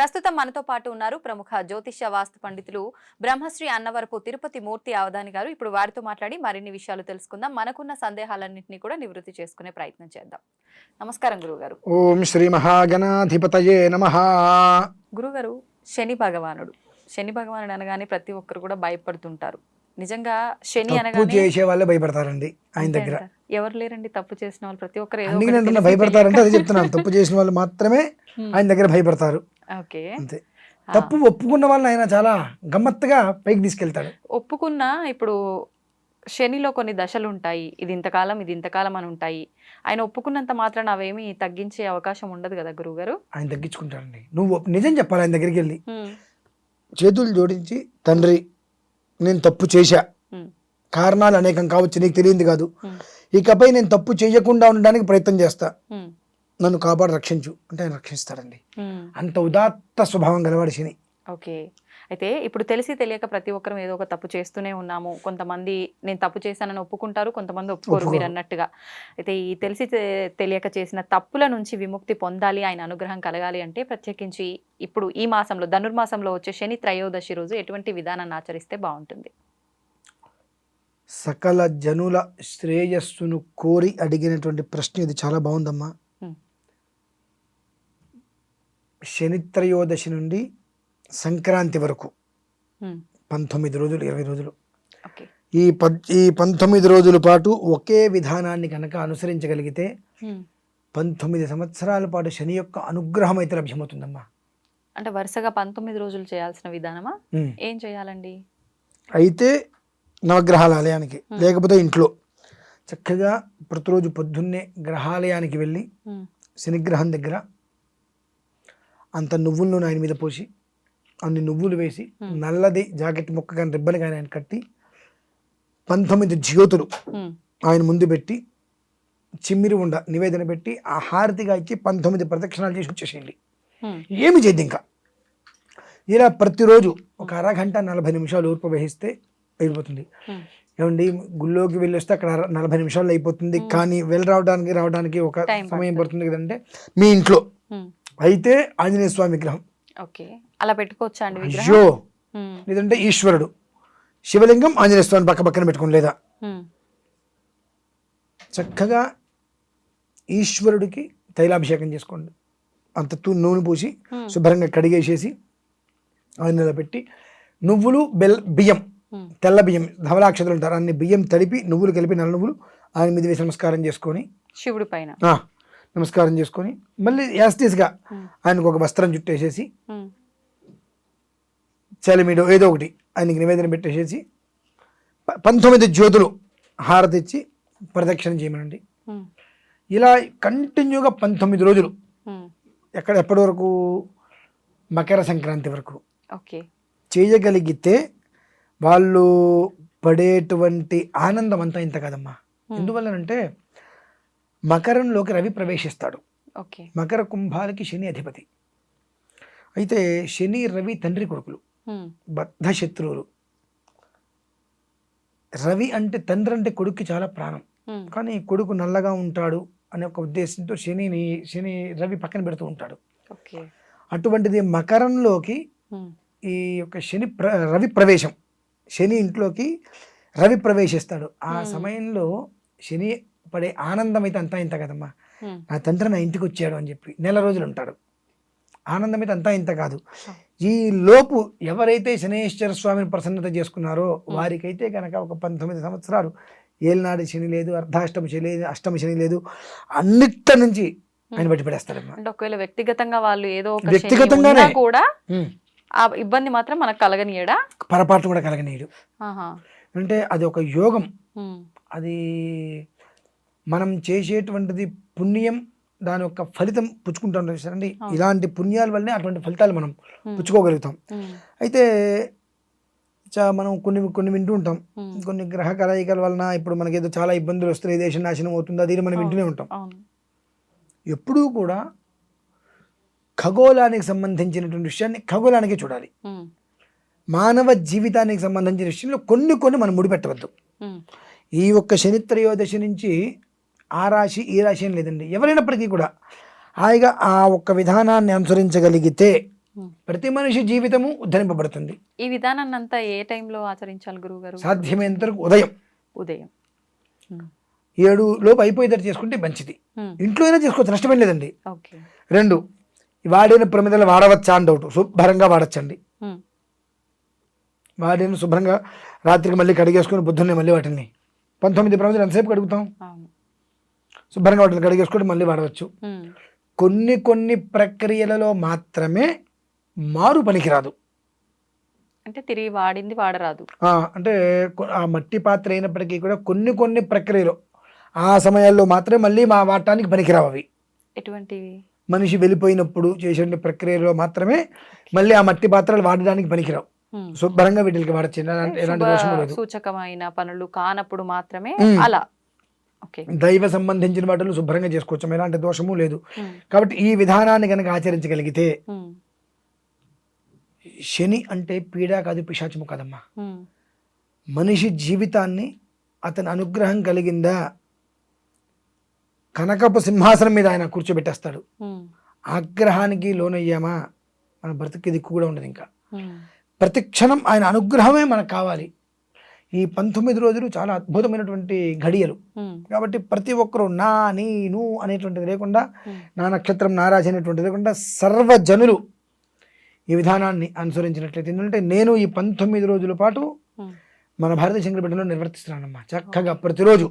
ప్రస్తుతం మనతో పాటు ఉన్నారు ప్రముఖ జ్యోతిష్య వాస్తు పండితులు బ్రహ్మశ్రీ అన్నవరపు తిరుపతి మూర్తి అవధాని గారు. ఇప్పుడు వారితో మాట్లాడి మరిన్ని విషయాలు తెలుసుకుందాం. మనకున్న సందేహాలన్నింటినీ కూడా నివృత్తి చేసుకునే ప్రయత్నం చేద్దాం. నమస్కారం గురుగారు. ఓం శ్రీ మహాగణాధిపతయే నమ. గురుగారు శని భగవానుడు. శని భగవానుడు అనగానే ప్రతి ఒక్కరు కూడా భయపడుతుంటారు. నిజంగా శని అనగానే చేసే వాళ్ళే భయపడతారండి ఆయన దగ్గర. ఎవరు లేరండి తప్పు చేసిన వాళ్ళు? ప్రతి ఒక్కరు భయపడతారంటే అదే చెప్తున్నాను. తప్పు చేసిన వాళ్ళు మాత్రమే. ఆయన దగ్గర భయపడతారు. ఓకే. అంతే. తప్పు ఒప్పుకున్న వాళ్ళని ఆయన చాలా గమ్మత్తుగా పైకి తీసుకెళ్తాడు. ఒప్పుకున్నా ఇప్పుడు శనిలో కొన్ని దశలు ఉంటాయి. ఇది ఇంతకాలం ఇది ఇంతకాలం అని ఉంటాయి. ఆయన ఒప్పుకున్నంత మాత్రాన అవేమి తగ్గించే అవకాశం ఉండదు కదా గురువుగారు? ఆయన తగ్గించుకుంటాడండి. నువ్వు నిజం చెప్పాలి ఆయన దగ్గరికి వెళ్ళి. చేతులు జోడించి తండ్రి నేను తప్పు చేశా. కారణాలు అనేకం కావచ్చు నీకు తెలియంది కాదు. ఇకపై నేను తప్పు చేయకుండా ఉండడానికి ప్రయత్నం చేస్తా. నన్ను కాపాడు రక్షించు అంటే ఆయన రక్షిస్తాడండి. అంత ఉదాత్త స్వభావం గలవాడు శని. ఓకే. అయితే ఇప్పుడు తెలిసి తెలియక ప్రతి ఒక్కరం ఏదో ఒక తప్పు చేస్తూనే ఉన్నాము. కొంతమంది నేను తప్పు చేశానని ఒప్పుకుంటారు కొంతమంది ఒప్పుకోరు. మీరు అన్నట్టుగా అయితే ఈ తెలిసి తెలియక చేసిన తప్పుల నుంచి విముక్తి పొందాలి ఆయన అనుగ్రహం కలగాలి అంటే ప్రత్యేకించి ఇప్పుడు ఈ మాసంలో ధనుర్మాసంలో వచ్చే శని త్రయోదశి రోజు ఎటువంటి విధానాన్ని ఆచరిస్తే బాగుంటుంది? సకల జనుల శ్రేయస్సును కోరి అడిగినటువంటి ప్రశ్న ఇది చాలా బాగుందమ్మా. శనిత్రయోదశి నుండి సంక్రాంతి వరకు హ్మ్. పంతొమ్మిది రోజులు ఇరవై రోజులు ఈ పద్ ఈ పంతొమ్మిది రోజుల పాటు ఒకే విధానాన్ని కనుక అనుసరించగలిగితే హ్మ్. పంతొమ్మిది సంవత్సరాల పాటు శని యొక్క అనుగ్రహం అయితే లభ్యమవుతుందమ్మా అంటే వరుసగా పంతొమ్మిది రోజులు చేయాల్సిన విధానమా Hmm. ఏం చేయాలండి అయితే నవగ్రహాల ఆలయానికి లేకపోతే ఇంట్లో చక్కగా ప్రతిరోజు పొద్దున్నే గ్రహాలయానికి వెళ్ళి. శనిగ్రహం దగ్గర అంత నువ్వుల నూనె ఆయన మీద పోసి అన్ని నువ్వులు వేసి. నల్లది జాకెట్ ముక్క కానీ రిబ్బన్ కానీ ఆయన కట్టి పంతొమ్మిది జ్యోతులు. ఆయన ముందు పెట్టి చిమ్మిరి ఉండ నివేదన పెట్టి ఆ హారతిగా ఇచ్చి పంతొమ్మిది ప్రదక్షిణాలు చేసి వచ్చేసేయండి. ఏమి చేయద్దు ఇంకా ఇలా ప్రతిరోజు ఒక అరగంట నలభై నిమిషాలు ఊర్పు వహిస్తే అయిపోతుంది. ఏమండి గుళ్ళోకి వెళ్ళి వస్తే అక్కడ నలభై నిమిషాల్లో అయిపోతుంది కానీ వెళ్ళి రావడానికి రావడానికి ఒక సమయం పడుతుంది. కదంటే మీ ఇంట్లో. అయితే ఆంజనేయ స్వామి విగ్రహం. ఓకే. అలా పెట్టుకోవచ్చా అండి అయ్యో. లేదంటే ఈశ్వరుడు. శివలింగం ఆంజనేయ స్వామి పక్క పక్కన పెట్టుకుని లేదా. చక్కగా ఈశ్వరుడికి తైలాభిషేకం చేసుకోండి. అంత తూ నూనె పూసి. శుభ్రంగా కడిగేసేసి ఆయనలో పెట్టి నువ్వులు బెల్ బియ్యం. తెల్ల బియ్యం ధవలాక్షతలు ఉంటారు. అన్ని బియ్యం తడిపి నువ్వులు కలిపి నల్ల నువ్వులు ఆయన మీద వేసి నమస్కారం చేసుకొని శివుడి పైన. నమస్కారం చేసుకొని మళ్ళీ యాస్టీస్గా. ఆయనకు ఒక వస్త్రం చుట్టేసేసి. చలిమిడో ఏదో ఒకటి ఆయనకి నివేదన పెట్టేసేసి పంతొమ్మిది జ్యోతులు హారతిచ్చి ప్రదక్షిణ చేయమనండి. ఇలా కంటిన్యూగా పంతొమ్మిది రోజులు. ఎక్కడ ఎప్పటి వరకు మకర సంక్రాంతి వరకు ఓకే చేయగలిగితే వాళ్ళు పడేటువంటి ఆనందం అంతా ఇంత కదమ్మా ఎందువల్లనంటే మకరంలోకి రవి ప్రవేశిస్తాడు. ఓకే. మకర కుంభాలకి శని అధిపతి. అయితే శని రవి తండ్రి కొడుకులు. బద్ధ శత్రువులు. రవి అంటే తండ్రి అంటే కొడుక్కి చాలా ప్రాణం. కానీ కొడుకు నల్లగా ఉంటాడు అనే ఒక ఉద్దేశంతో శనిని శని రవి పక్కన పెడుతూ ఉంటాడు. ఓకే. అటువంటిది మకరంలోకి. ఈ యొక్క శని ప్ర రవి ప్రవేశం. శని ఇంట్లోకి రవి ప్రవేశిస్తాడు. ఆ. సమయంలో శని పడే ఆనందం అయితే అంతా ఇంత కదమ్మా. నా తండ్రి నా ఇంటికి వచ్చాడు అని చెప్పి నెల రోజులు ఉంటాడు ఆనందం అయితే అంతా ఇంత కాదు. ఈ లోపు ఎవరైతే శనేశ్వర స్వామిని ప్రసన్నత చేసుకున్నారో వారికైతే కనుక ఒక పంతొమ్మిది సంవత్సరాలు. ఏలినాడు శని లేదు అర్ధాష్టమి శని లేదు అష్టమి శని లేదు అన్నిటి నుంచి ఆయన బట్టి అంటే ఒకవేళ వ్యక్తిగతంగా వాళ్ళు ఏదో వ్యక్తిగతంగానే. ఉన్నా కూడా. ఆ ఇబ్బంది మాత్రం మనకు కలగనియడా? పొరపాటు కూడా కలగనీయుడు. అంటే అది ఒక యోగం. అది మనం చేసేటువంటిది పుణ్యం దాని యొక్క ఫలితం పుచ్చుకుంటాం చూసారండి. ఇలాంటి పుణ్యాల వల్లనే అటువంటి ఫలితాలు మనం. పుచ్చుకోగలుగుతాం. అయితే చా- మనం కొన్ని కొన్ని వింటూ ఉంటాం. కొన్ని గ్రహ కలయికల వలన ఇప్పుడు మనకి ఏదో చాలా ఇబ్బందులు వస్తున్నాయి దేశం నాశనం అవుతుంది అది మనం. వింటూనే ఉంటాం ఎప్పుడూ కూడా ఖగోళానికి సంబంధించినటువంటి విషయాన్ని ఖగోళానికి చూడాలి మానవ జీవితానికి సంబంధించిన విషయంలో కొన్ని కొన్ని మనం ముడిపెట్టవద్దు ఈ ఒక్క శని త్రయోదశి నుంచి ఆ రాశి ఈ రాశి అని లేదండి. ఎవరైనప్పటికీ కూడా హాయిగా ఆ ఒక్క విధానాన్ని అనుసరించగలిగితే. ప్రతి మనిషి జీవితము ఉద్ధరింపబడుతుంది. ఈ విధానాన్ని అంతా ఏ టైంలో ఆచరించాలి గురువు గారు సాధ్యమైనంత వరకు ఉదయం. ఉదయం. ఏడు లోపు అయిపోయేటట్టు చేసుకుంటే మంచిది. ఇంట్లో అయినా చేసుకోవచ్చు నష్టమేం లేదండి. రెండు వాడిన ప్రమిదలు వాడవచ్చా అని డౌట్ శుభ్రంగా వాడచ్చండి. వాడిని శుభ్రంగా రాత్రికి మళ్ళీ కడిగేసుకొని పొద్దున్నే మళ్ళీ వాటిని. పంతొమ్మిది ప్రమిదలు ఎంతసేపు కడుగుతాం? శుభ్రంగా వాటిని కడిగేసుకొని మళ్ళీ వాడవచ్చు. కొన్ని కొన్ని ప్రక్రియలలో మాత్రమే మారు పనికిరాదు. అంటే తిరిగి వాడింది వాడరాదు. ఆ, అంటే ఆ మట్టి పాత్ర అయినప్పటికీ కూడా కొన్ని కొన్ని ప్రక్రియలు ఆ సమయాల్లో మాత్రమే మళ్ళీ మా వాడటానికి పనికిరావు అవి. ఎటువంటివి? మనిషి వెళ్ళిపోయినప్పుడు చేసే ప్రక్రియలో మాత్రమే మళ్ళీ ఆ మట్టి పాత్రలు వాడడానికి పనికిరావు. శుభ్రంగా వీటికి వాడచ్చు. ఎలాంటి లేదు. సూచకమైన పనులు కానప్పుడు మాత్రమే. అలా. దైవ సంబంధించిన వాటిని శుభ్రంగా చేసుకోవచ్చు. ఎలాంటి దోషము లేదు. ఉమ్, కాబట్టి ఈ విధానాన్ని కనుక ఆచరించగలిగితే ఉమ్, శని అంటే పీడ కాదు పిశాచము కాదమ్మా. ఉమ్, మనిషి జీవితాన్ని అతని అనుగ్రహం కలిగిందా? కనకపు సింహాసనం మీద ఆయన కూర్చోబెట్టేస్తాడు. ఆగ్రహానికి లోనయ్యామా? మన బ్రతికి దిక్కు కూడా ఉండదు ఇంకా. ప్రతి క్షణం ఆయన అనుగ్రహమే మనకు కావాలి. ఈ పంతొమ్మిది రోజులు చాలా అద్భుతమైనటువంటి ఘడియలు. కాబట్టి ప్రతి ఒక్కరూ నా నేను అనేటువంటిది లేకుండా. నా నక్షత్రం నారాజు అనేటువంటిది లేకుండా సర్వజనులు ఈ విధానాన్ని అనుసరించినట్లయితే ఎందుకంటే నేను ఈ పంతొమ్మిది రోజుల పాటు మన భారతీయ శంకర బిడ్డలో నిర్వర్తిస్తున్నానమ్మా. చక్కగా ప్రతిరోజు.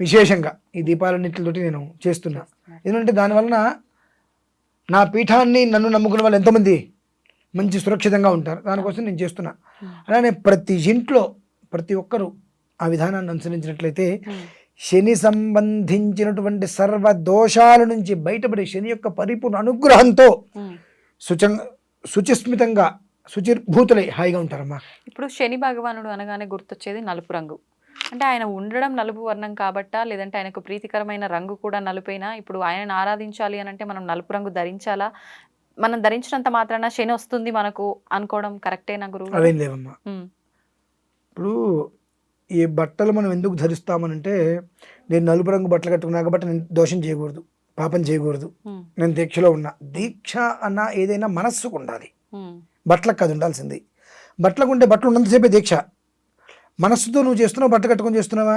విశేషంగా ఈ దీపాలన్నిటితోటి నేను చేస్తున్నా. ఎందుకంటే దానివలన నా పీఠాన్ని నన్ను నమ్ముకున్న వాళ్ళు ఎంతోమంది? మంచి సురక్షితంగా ఉంటారు. దానికోసం నేను చేస్తున్నా. అలానే ప్రతి ఇంట్లో ప్రతి ఒక్కరూ ఆ విధానాన్ని అనుసరించినట్లయితే శని సంబంధించినటువంటి సర్వ దోషాల నుంచి బయటపడి శని యొక్క పరిపూర్ణ అనుగ్రహంతో ఉమ్. శుచిస్మితంగా శుచిర్భూతులై హాయిగా ఉంటారమ్మా. ఇప్పుడు శని భగవానుడు అనగానే గుర్తొచ్చేది నలుపు రంగు. అంటే ఆయన ఉండడం నలుపు వర్ణం కాబట్టా లేదంటే ఆయనకు ప్రీతికరమైన రంగు కూడా నలుపైనా? ఇప్పుడు ఆయనను ఆరాధించాలి అని అంటే మనం నలుపు రంగు ధరించాలా? మనం ధరించినంత మాత్రాన శని వస్తుంది మనకు అనుకోవడం కరెక్టేనా గురువు గారు? అవేం లేవమ్మా. ఇప్పుడు ఈ బట్టలు మనం ఎందుకు ధరిస్తామనంటే నేను నలుపు రంగు బట్టలు కట్టుకున్నా కాబట్టి నేను దోషం చేయకూడదు పాపం చేయకూడదు. నేను దీక్షలో ఉన్నా. దీక్ష అన్న ఏదైనా మనస్సుకు ఉండాలి. బట్టలకు కాదు ఉండాల్సింది. బట్టలకు ఉంటే బట్టలు ఉన్నంతసేపే దీక్ష. మనస్సుతో నువ్వు చేస్తున్నావు బట్ట కట్టుకొని చేస్తున్నావా?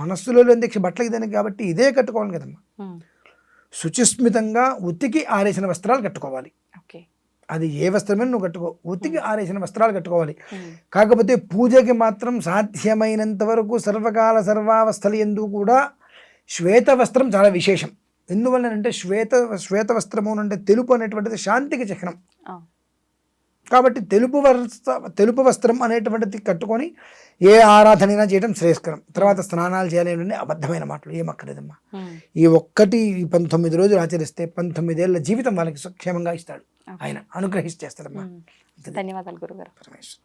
మనస్సులో లేని దీక్ష బట్టలకి దానికి కాబట్టి ఇదే కట్టుకోవాలి కదమ్మా. శుచిస్మితంగా ఉతికి ఆరేసిన వస్త్రాలు కట్టుకోవాలి. అది ఏ వస్త్రమైనా నువ్వు కట్టుకో. ఉతికి ఆరేసిన వస్త్రాలు కట్టుకోవాలి. ఉమ్, కాకపోతే పూజకి మాత్రం సాధ్యమైనంత వరకు సర్వకాల సర్వావస్థలు ఎందు కూడా శ్వేత వస్త్రం చాలా విశేషం. ఎందువల్లనంటే శ్వేత శ్వేత వస్త్రము అంటే తెలుపు అనేటువంటిది శాంతికి చిహ్నం. కాబట్టి తెలుపు వస్త్ర తెలుపు వస్త్రం అనేటువంటిది కట్టుకొని ఏ ఆరాధనైనా చేయడం శ్రేయస్కరం. తర్వాత స్నానాలు చేయాలి అబద్ధమైన మాటలు ఏమక్కర్లేదమ్మా. ఈ ఒక్కటి ఈ పంతొమ్మిది రోజులు ఆచరిస్తే పంతొమ్మిదేళ్ళ జీవితం వాళ్ళకి సుక్షేమంగా ఇస్తాడు. ఆయన అనుగ్రహిస్తేస్తాడమ్మా ఉమ్. ధన్యవాదాలు గురుగారు. పరమేశ్వర